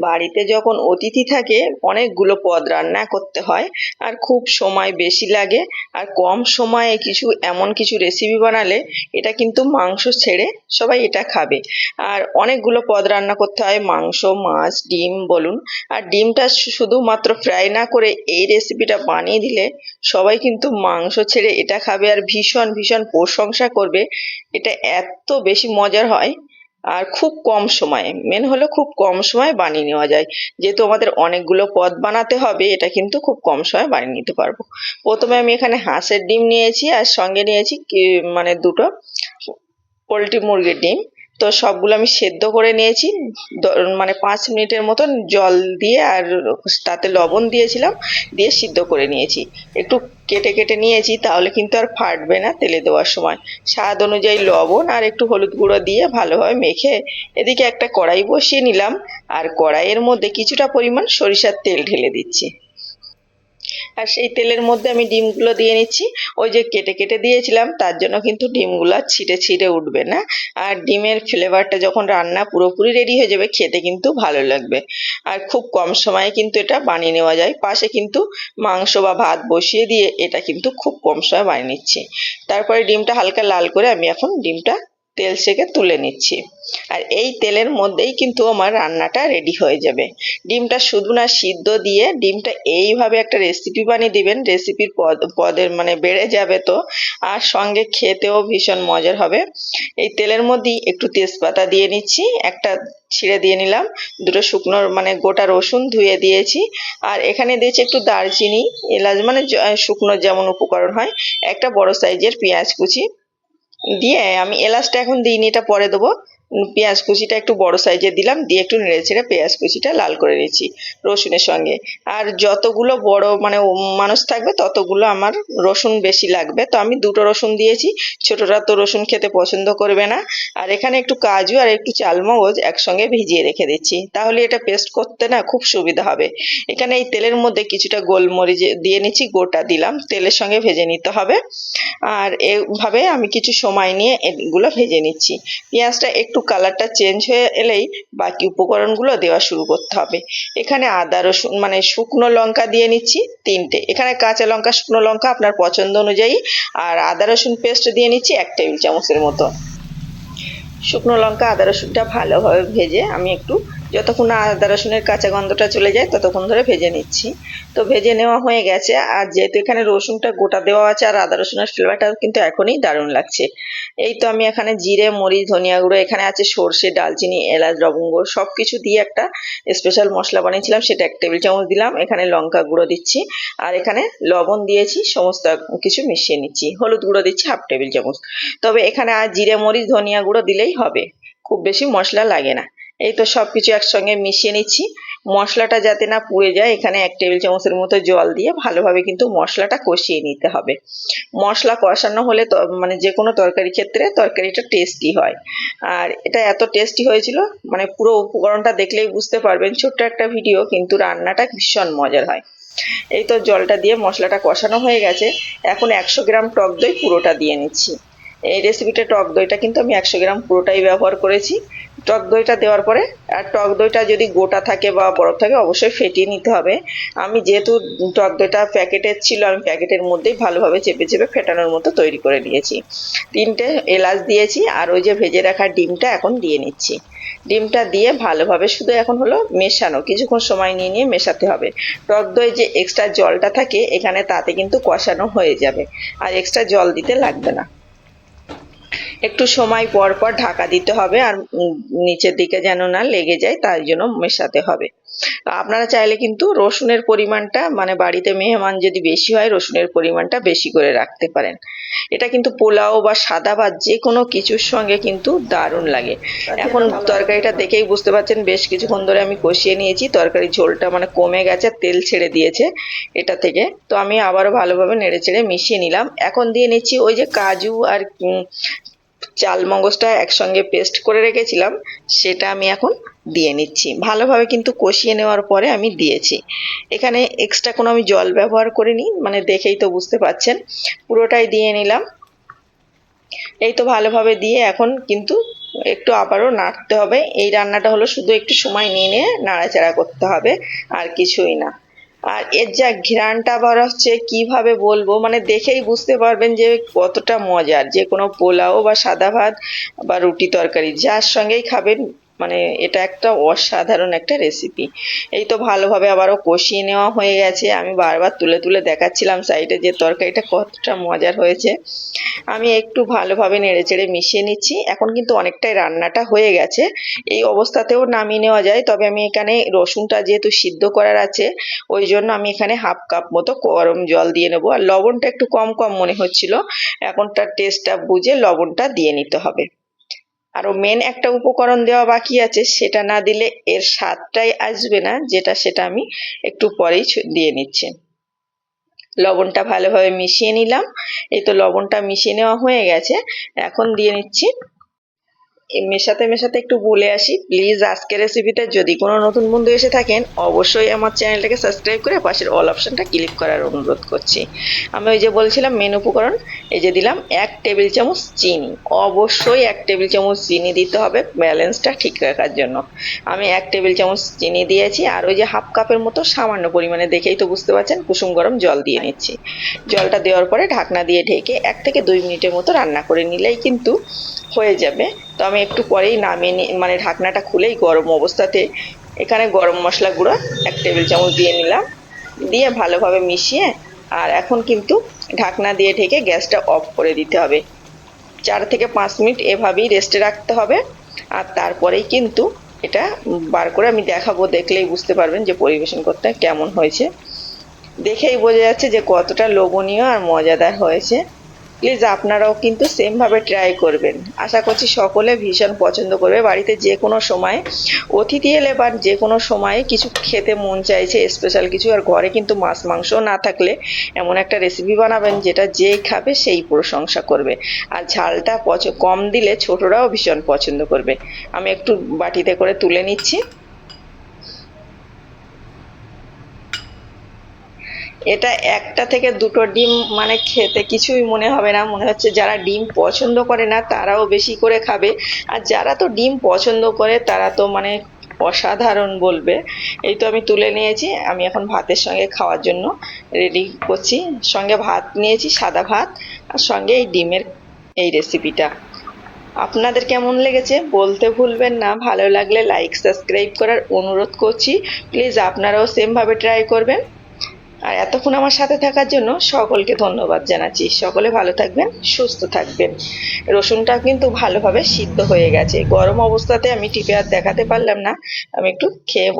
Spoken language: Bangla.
বাড়িতে যখন অতিথি থাকে, অনেকগুলো পদ রান্না করতে হয়। আর খুব সময় বেশি লাগে। আর কম সময়ে কিছু, এমন কিছু রেসিপি বানালে এটা কিন্তু মাংস ছেড়ে সবাই এটা খাবে। আর অনেকগুলো পদ রান্না করতে হয়, মাংস, মাছ, ডিম বলুন। আর ডিমটা শুধুমাত্র ফ্রাই না করে এই রেসিপিটা বানিয়ে দিলে সবাই কিন্তু মাংস ছেড়ে এটা খাবে। আর ভীষণ ভীষণ প্রশংসা করবে। এটা এত বেশি মজার হয়। আর খুব কম সময়ে মেন হলো খুব কম সময়ে বানিয়ে নেওয়া যায়। যেহেতু আমাদের অনেকগুলো পদ বানাতে হবে, এটা কিন্তু খুব কম সময়ে বানিয়ে নিতে পারব। প্রথমে আমি এখানে হাঁসের ডিম নিয়েছি, আর সঙ্গে নিয়েছি মানে দুটো পোলট্রি মুরগির ডিম। তো সবগুলো আমি সেদ্ধ করে নিয়েছি। মানে পাঁচ মিনিটের মতন জল দিয়ে আর তাতে লবণ দিয়েছিলাম, দিয়ে সিদ্ধ করে নিয়েছি। একটু কেটে কেটে নিয়েছি, তাহলে কিন্তু আর ফাটবে না তেলে দেওয়ার সময়। স্বাদ অনুযায়ী লবণ আর একটু হলুদ গুঁড়ো দিয়ে ভালোভাবে মেখে এদিকে একটা কড়াই বসিয়ে নিলাম। আর কড়াইয়ের মধ্যে কিছুটা পরিমাণ সরিষার তেল ঢেলে দিচ্ছি। আর সেই তেলের মধ্যে আমি ডিমগুলো দিয়ে নিচ্ছি। ওই যে কেটে কেটে দিয়েছিলাম, তার জন্য কিন্তু ডিমগুলো ছিটে ছিটে উঠবে না। আর ডিমের ফ্লেভারটা যখন রান্না পুরোপুরি রেডি হয়ে যাবে, খেতে কিন্তু ভালো লাগবে। আর খুব কম সময়ে কিন্তু এটা বানিয়ে নেওয়া যায়। পাশে কিন্তু মাংস বা ভাত বসিয়ে দিয়ে এটা কিন্তু খুব কম সময়ে বানিয়ে নিচ্ছি। তারপরে ডিমটা হালকা লাল করে আমি এখন ডিমটা তেল সেকে তুলে নিচ্ছি। আর এই তেলের মধ্যেই কিন্তু আমার রান্নাটা রেডি হয়ে যাবে। ডিমটা শুধু না, সিদ্ধ দিয়ে ডিমটা এইভাবে একটা রেসিপি বানিয়ে দিবেন। রেসিপির পদ, পদের মানে বেড়ে যাবে তো। আর সঙ্গে খেতেও ভীষণ মজার হবে। এই তেলের মধ্যেই একটু তেজপাতা দিয়ে নিচ্ছি, একটা ছিঁড়ে দিয়ে নিলাম, দুটো শুকনো মানে গোটা রসুন ধুয়ে দিয়েছি। আর এখানে দিয়েছি একটু দারচিনি, এলাচ মানে জ- শুকনো যেমন উপকরণ হয়, একটা বড় সাইজের পেঁয়াজ কুচি। দিয়ে আমি এলাচটা এখন দিইনি এটা পরে দেবো। পেঁয়াজ কুচিটা একটু বড় সাইজের দিলাম, দিয়ে একটু নেড়ে ছেড়ে পেঁয়াজ কুচিটা লাল করে নিয়েছি রসুনের সঙ্গে। আর যতগুলো বড় মানে মানুষ থাকবে, ততগুলো আমার রসুন বেশি লাগবে। তো আমি দুটো রসুন দিয়েছি, ছোটরা তো রসুন খেতে পছন্দ করবে না। আর এখানে একটু কাজু আর একটু চালমগজ একসঙ্গে ভিজিয়ে রেখে দিচ্ছি। তাহলে এটা পেস্ট করতে না খুব সুবিধা হবে। এখানে এই তেলের মধ্যে কিছুটা গোলমরিচ দিয়ে নিচ্ছি, গোটা দিলাম, তেলের সঙ্গে ভেজে নিতে হবে। আর এভাবে আমি কিছু সময় নিয়ে এগুলো ভেজে নিচ্ছি। পেঁয়াজটা একটু কালারটা চেঞ্জ হয়ে এলেই বাকি উপকরণগুলো দেওয়া শুরু করতে হবে। এখানে আদা, রসুন মানে শুকনো লঙ্কা দিয়ে নিচ্ছি তিনটে। এখানে কাঁচা লঙ্কা, শুকনো লঙ্কা আপনার পছন্দ অনুযায়ী। আর আদা, রসুন পেস্ট দিয়ে নিচ্ছি এক টেবিল চামচের মতো। শুকনো লঙ্কা, আদা, রসুনটা ভালোভাবে ভেজে আমি একটু যতক্ষণ না আদা রসুনের কাঁচা গন্ধটা চলে যায়, ততক্ষণ ধরে ভেজে নিচ্ছি। তো ভেজে নেওয়া হয়ে গেছে, আর যেহেতু এখানে রসুনটা গোটা দেওয়া আছে আর আদা রসুনের ফ্লেভারটা কিন্তু এখনই দারুণ লাগছে। এই তো আমি এখানে জিরে, মরিচ, ধনিয়া গুঁড়ো, এখানে আছে সর্ষে, ডালচিনি, এলাচ, লবঙ্গ সব কিছু দিয়ে একটা স্পেশাল মশলা বানিয়েছিলাম, সেটা এক টেবিল চামচ দিলাম, এখানে লঙ্কা গুঁড়ো দিচ্ছি, আর এখানে লবণ দিয়েছি, সমস্ত কিছু মিশিয়ে নিচ্ছি। হলুদ গুঁড়ো দিচ্ছি হাফ টেবিল চামচ। তবে এখানে আর জিরে, মরিচ, ধনিয়া গুঁড়ো দিলেই হবে, খুব বেশি মশলা লাগে না। এই তো সব কিছু একসঙ্গে মিশিয়ে নিচ্ছি। মশলাটা যাতে না পুড়ে যায়, এখানে এক টেবিল চামচের মতো জল দিয়ে ভালোভাবে কিন্তু মশলাটা কষিয়ে নিতে হবে। মশলা কষানো হলে মানে যে কোনো তরকারি ক্ষেত্রে তরকারিটা টেস্টি হয়। আর এটা এত টেস্টি হয়েছিল মানে পুরো উপকরণটা দেখলেই বুঝতে পারবেন, ছোট্ট একটা ভিডিও, কিন্তু রান্নাটা ভীষণ মজার হয়। এই তো জলটা দিয়ে মশলাটা কষানো হয়ে গেছে। এখন একশো গ্রাম টক দই পুরোটা দিয়ে নিচ্ছি। এই রেসিপিটা টক দইটা কিন্তু আমি একশো গ্রাম পুরোটাই ব্যবহার করেছি। টক দইটা দেওয়ার পরে, আর টক দইটা যদি গোটা থাকে বা বরফ থাকে, অবশ্যই ফেটিয়ে নিতে হবে। আমি যেহেতু টক দইটা প্যাকেটের ছিল, আমি প্যাকেটের মধ্যেই ভালোভাবে চেপে চেপে ফেটানোর মতো তৈরি করে নিয়েছি। তিনটে এলাচ দিয়েছি, আর ওই যে ভেজে রাখা ডিমটা এখন দিয়ে নিচ্ছি। ডিমটা দিয়ে ভালোভাবে শুধু এখন হলো মেশানো, কিছুক্ষণ সময় নিয়ে নিয়ে মেশাতে হবে। টক দই যে এক্সট্রা জলটা থাকে, এখানে তাতে কিন্তু কষানো হয়ে যাবে। আর এক্সট্রা জল দিতে লাগবে না। একটু সময় পর পর ঢাকা দিতে হবে আর নিচের দিকে যেন না লেগে যায় তার জন্য মেশাতে হবে। আপনারা চাইলে কিন্তু রসুনের পরিমাণটা মানে বাড়িতে মেহমান যদি বেশি হয় রসুনের পরিমাণটা বেশি করে রাখতে পারেন। এটা কিন্তু পোলাও বা সাদা ভাত যে কোনো কিছুর সঙ্গে কিন্তু দারুণ লাগে। এখন তরকারিটা দেখেই বুঝতে পারছেন বেশ কিছুক্ষণ ধরে আমি কষিয়ে নিয়েছি তরকারির ঝোলটা মানে কমে গেছে তেল ছেড়ে দিয়েছে এটা থেকে। তো আমি আবারও ভালোভাবে নেড়ে চেড়ে মিশিয়ে নিলাম। এখন দিয়ে নিচ্ছি ওই যে কাজু আর চাল মগজটা একসঙ্গে পেস্ট করে রেখেছিলাম, সেটা আমি এখন দিয়ে নিচ্ছি। ভালোভাবে কিন্তু কষিয়ে নেওয়ার পরে আমি দিয়েছি। এখানে এক্সট্রা কোনো আমি জল ব্যবহার করিনি মানে দেখেই তো বুঝতে পাচ্ছেন। পুরোটাই দিয়ে নিলাম। এই তো ভালোভাবে দিয়ে এখন কিন্তু একটু আবারও নাড়তে হবে। এই রান্নাটা হলো শুধু একটু সময় নিয়ে নিয়ে নাড়াচাড়া করতে হবে, আর কিছুই না। আর এর যা ঘ্রাণটা বার হচ্ছে, কীভাবে বলব? মানে দেখেই বুঝতে পারবেন যে কতটা মজার। যে কোনো পোলাও বা সাদা ভাত বা রুটি তরকারি, যার সঙ্গেই খাবেন মানে এটা একটা অসাধারণ একটা রেসিপি এই তো ভালোভাবে আবারও কষিয়ে নেওয়া হয়ে গেছে। আমি বারবার তুলে তুলে দেখাচ্ছিলাম সাইডে যে তরকারিটা কতটা মজার হয়েছে। আমি একটু ভালোভাবে নেড়েচেড়ে মিশিয়ে নিচ্ছি। এখন কিন্তু অনেকটাই রান্নাটা হয়ে গেছে। এই অবস্থাতেও নামিয়ে নেওয়া যায়। তবে আমি এখানে রসুনটা যেহেতু সিদ্ধ করার আছে, ওই জন্য আমি এখানে হাফ কাপ মতো গরম জল দিয়ে নেব। আর লবণটা একটু কম কম মনে হচ্ছিল। এখন তার টেস্টটা বুঝে লবণটা দিয়ে নিতে হবে। আরও মেন একটা উপকরণ দেওয়া বাকি আছে, সেটা না দিলে এর স্বাদটাই আসবে না, যেটা সেটা আমি একটু পরেই দিয়ে নিচ্ছি। লবণটা ভালোভাবে মিশিয়ে নিলাম। এই তো লবণটা মিশিয়ে নেওয়া হয়ে গেছে। এখন দিয়ে নিচ্ছি মেশাতে মেশাতে একটু বলে আসি। প্লিজ আজকের রেসিপিতে যদি কোনো নতুন বন্ধু এসে থাকেন, অবশ্যই আমার চ্যানেলটাকে সাবস্ক্রাইব করে পাশের অল অপশনটা ক্লিক করার অনুরোধ করছি। আমি ওই যে বলছিলাম মেন উপকরণ, এই যে দিলাম এক টেবিল চামচ চিনি। অবশ্যই এক টেবিল চামচ চিনি দিতে হবে ব্যালেন্সটা ঠিক রাখার জন্য। আমি এক টেবিল চামচ চিনি দিয়েছি, আর ওই যে হাফ কাপের মতো সামান্য পরিমাণে দেখেই তো বুঝতে পারছেন, কুসুম গরম জল দিয়ে নিচ্ছি। জলটা দেওয়ার পরে ঢাকনা দিয়ে ঢেকে এক থেকে দুই মিনিটের মতো রান্না করে নিলেই কিন্তু হয়ে যাবে। তো আমি একটু পরেই নামিয়ে নি মানে ঢাকনাটা খুলেই গরম অবস্থাতে এখানে গরম মশলা গুঁড়ো, এক টেবিল চামচ দিয়ে নিলাম। দিয়ে ভালোভাবে মিশিয়ে আর এখন কিন্তু ঢাকনা দিয়ে ঢেকে গ্যাসটা অফ করে দিতে হবে। চার থেকে পাঁচ মিনিট এভাবেই রেস্টে রাখতে হবে আর তারপরেই কিন্তু এটা বার করে আমি দেখাবো, দেখলেই বুঝতে পারবেন যে পরিবেশন করতে কেমন হয়েছে। দেখেই বোঝা যাচ্ছে যে কতটা লোভনীয় আর মজাদার হয়েছে। প্লিজ আপনারাও কিন্তু সেমভাবে ট্রাই করবেন। আশা করছি সকলে ভীষণ পছন্দ করবে। বাড়িতে যে কোনো সময় অতিথি এলে বা যে কোনো সময় কিছু খেতে মন চাইছে স্পেশাল কিছু, আর ঘরে কিন্তু মাছ, মাংস না থাকলে এমন একটা রেসিপি বানাবেন যেটা যেই খাবে সেই প্রশংসা করবে। আর ঝালটা কম দিলে ছোটরাও ভীষণ পছন্দ করবে। আমি একটু বাটিতে করে তুলে নিচ্ছি। এটা একটা থেকে দুটো ডিম মানে খেতে কিছুই মনে হবে না। মনে হচ্ছে যারা ডিম পছন্দ করে না, তারাও বেশি করে খাবে। আর যারা তো ডিম পছন্দ করে, তারা তো মানে অসাধারণ বলবে। এই তো আমি তুলে নিয়েছি। আমি এখন ভাতের সঙ্গে খাওয়ার জন্য রেডি করছি। সঙ্গে ভাত নিয়েছি, সাদা ভাত, আর সঙ্গে এই ডিমের এই রেসিপিটা আপনাদের কেমন লেগেছে বলতে ভুলবেন না। ভালো লাগলে লাইক সাবস্ক্রাইব করার অনুরোধ করছি। প্লিজ আপনারাও সেমভাবে ট্রাই করবেন। আর এতক্ষণ আমার সাথে থাকার জন্য সকলকে ধন্যবাদ জানাচ্ছি। সকলে ভালো থাকবেন, সুস্থ থাকবেন। রসুনটা কিন্তু ভালোভাবে সিদ্ধ হয়ে গেছে। গরম অবস্থাতে আমি টিপে আর দেখাতে পারলাম না। আমি একটু খেয়ে